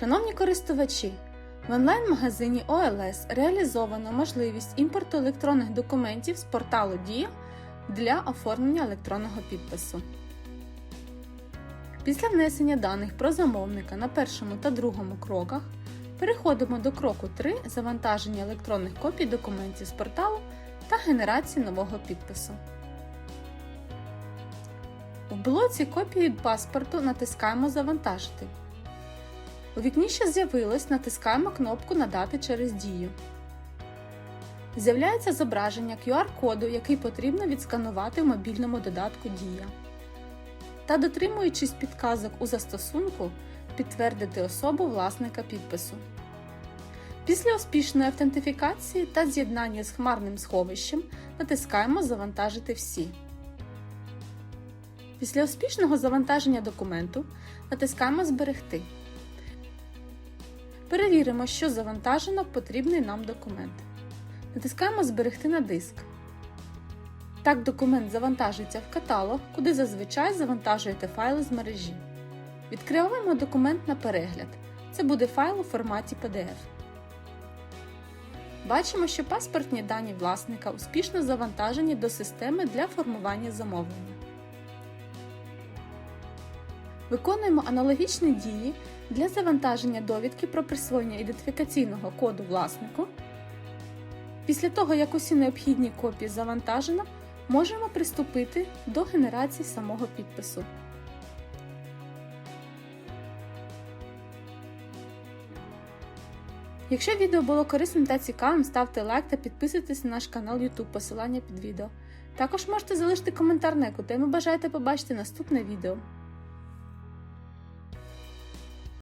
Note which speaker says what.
Speaker 1: Шановні користувачі, в онлайн-магазині ОЛС реалізовано можливість імпорту електронних документів з порталу Дія для оформлення електронного підпису. Після внесення даних про замовника на першому та другому кроках переходимо до кроку 3 завантаження електронних копій документів з порталу та генерації нового підпису. В блоці копії паспорту натискаємо Завантажити. У вікні, що з'явилось, натискаємо кнопку Надати через дію. З'являється зображення QR-коду, який потрібно відсканувати в мобільному додатку Дія. Та дотримуючись підказок у застосунку, підтвердити особу власника підпису. Після успішної автентифікації та з'єднання з хмарним сховищем натискаємо Завантажити всі. Після успішного завантаження документу натискаємо Зберегти. Перевіримо, що завантажено потрібний нам документ. Натискаємо Зберегти на диск. Так документ завантажується в каталог, куди зазвичай завантажуєте файли з мережі. Відкриваємо документ на перегляд. Це буде файл у форматі PDF. Бачимо, що паспортні дані власника успішно завантажені до системи для формування замовлення. Виконуємо аналогічні дії для завантаження довідки про присвоєння ідентифікаційного коду власнику. Після того, як усі необхідні копії завантажено, можемо приступити до генерації самого підпису. Якщо відео було корисним та цікавим, ставте лайк та підписуйтесь на наш канал YouTube, посилання під відео. Також можете залишити коментар, на яку тему бажаєте побачити наступне відео.